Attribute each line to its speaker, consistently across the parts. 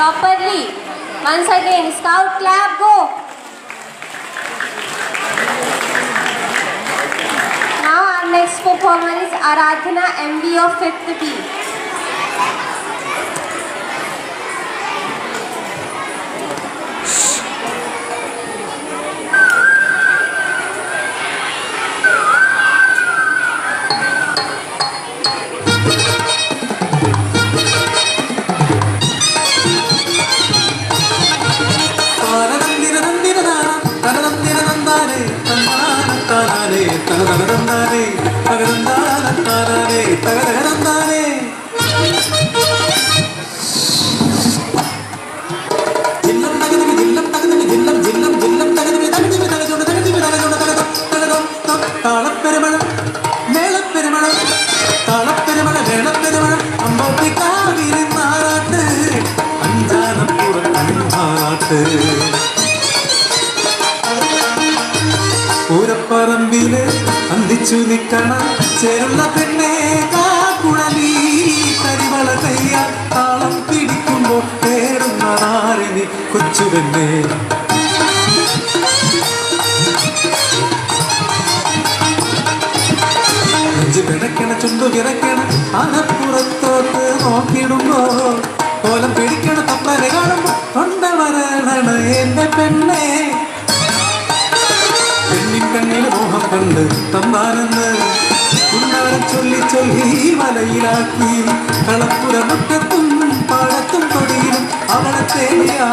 Speaker 1: properly. Once again, scout clap, go. Now our next performer is Aradhana MD of 5th B.
Speaker 2: താളപ്പെരുമഴ പൂരപ്പറമ്പിൽ അന്തിച്ചു നിൽക്കണ ചേരുന്ന പെണ്ണെ കാക്കുഴലി കരിവള കയ്യ താളം പിടിക്കുമ്പോ പേരുന്നതാരിനി കൊച്ചു പെണ്ണെ. നെഞ്ചു ചുണ്ടു കിടക്കണ അനപ്പുറത്തോട്ട് നോക്കിടുമ്പോ കോലം പിടിക്കണ തപ്പനെ കാണുമ്പോ തൊണ്ട വരണ എന്റെ പെണ്ണെ. கண்ணில் மோகம் கண்டு தம்பார்ந்து உன்னார சொல்லி சொல்லி மலையிலாக்கி களப்புற முட்டத்தும் பாடத்தும் கொடியிலும் அவளை தேவையா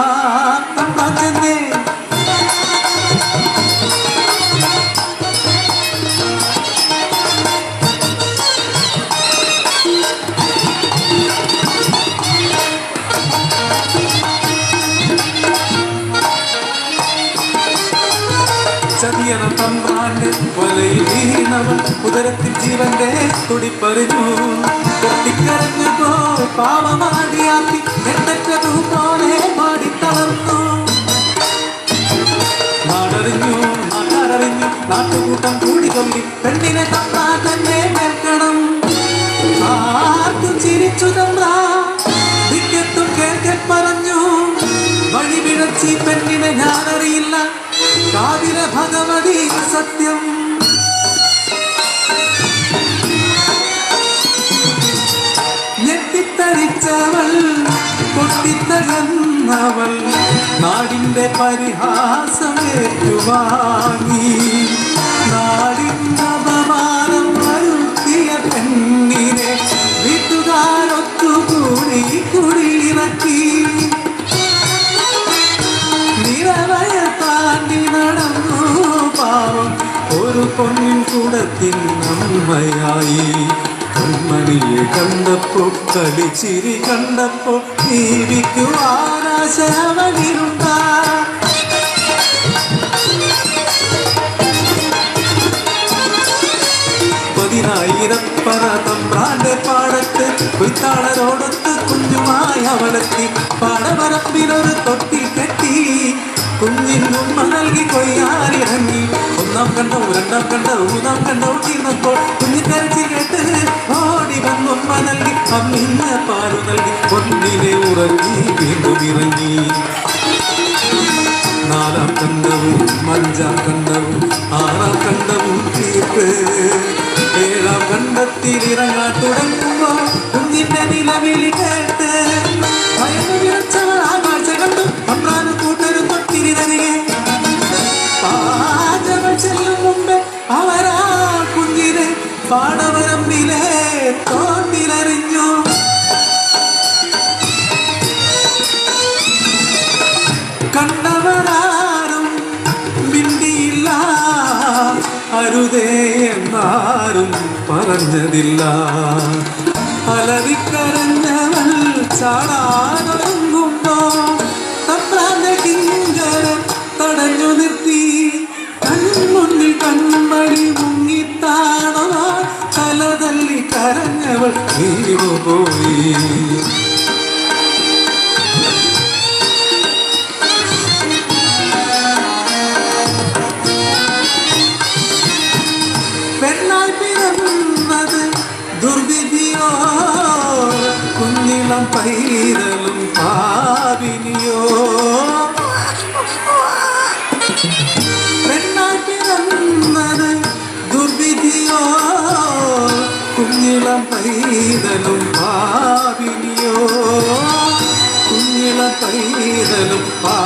Speaker 2: തമ്പാന്റെ വലയിൽ വീണവൻ ഉദരത്തിൽ ജീവന്റെ തുടിപ്പറിഞ്ഞു പൊട്ടിക്കരഞ്ഞു പോ പാവമാടിയാക്കി എണ്ണറ്റതു പാടി തളർന്നു. നാടറിഞ്ഞു നാട്ടാരറിഞ്ഞു നാട്ടുകൂട്ടം കൂടി കൊല്ലി പെണ്ണിനെ തന്നാ തന്നെ കേൾക്കണം ആർക്കും ചിരിച്ചു തമ്പാ ദിക്കെത്തും കേൾക്കെ പറഞ്ഞു. വഴി പിഴച്ചി പെണ്ണിനെ ഞാനറിയില്ല. കാവിലെ ഭഗവതി സത്യം. ഞെട്ടിത്തരിച്ചവൾ പൊട്ടിത്തകന്നവൾ നാടിന്റെ പരിഹാസം ഏറ്റുവാങ്ങി കൂടത്തിൻ അമ്മയായി കൺമണിയെ കണ്ടപ്പോ കളിച്ചിരി കണ്ടപ്പോ ജീവിക്കുവാനാശവനിരുണ്ടാ പതിനായിരപ്പറ തമ്പ്രാന്റെ പാടത്ത് കൊയ്ത്താളരോടൊത്ത് കുഞ്ഞുമായി അവളെത്തി പാടവരമ്പിലൊരു തൊട്ടി കെട്ടി കുഞ്ഞിനുമ്മ നൽകി കൊയ്യാറിറങ്ങി ഒന്നാം കണ്ടോ രണ്ടാം കണ്ടോ മൂന്നാം കണ്ടോ തീർന്നപ്പോൾ കുഞ്ഞു കരച്ചി കേട്ട് ഓടി വന്നു നൽകി. അമ്മിഞ്ഞ പാലു നൽകി. ഒന്നിനെ ഉറങ്ങി വീണ്ടും ഇറങ്ങി. നാലാം കണ്ടവും അഞ്ചാം കണ്ടവും ആറാം കണ്ടവും തീർത്ത് ഏഴാം കണ്ടത്തിൽ ഇറങ്ങാൻ തുടങ്ങുമ്പോൾ കുഞ്ഞിന്റെ നിലവിളി കേട്ട് ഭയന്നു അരുതേ എന്നാരും പറഞ്ഞതില്ല. അലറിക്കരഞ്ഞവൾ ചാടാനൊരുങ്ങുമ്പോ തടഞ്ഞു നിർത്തി. കൺമുന്നിൽ കൺമണി മുങ്ങിത്താണോ തലതല്ലി കരഞ്ഞവൾ പെണ്ണായി துர்விதியோர் குஞ்சிலம் பயிரலும் பாவினியோ. பெண்ணாய் பிறந்தது துர்விதியோர் குஞ்சிலம் பயிரலும் பாவினியோ. குஞ்சிலம் பயிரலும் பா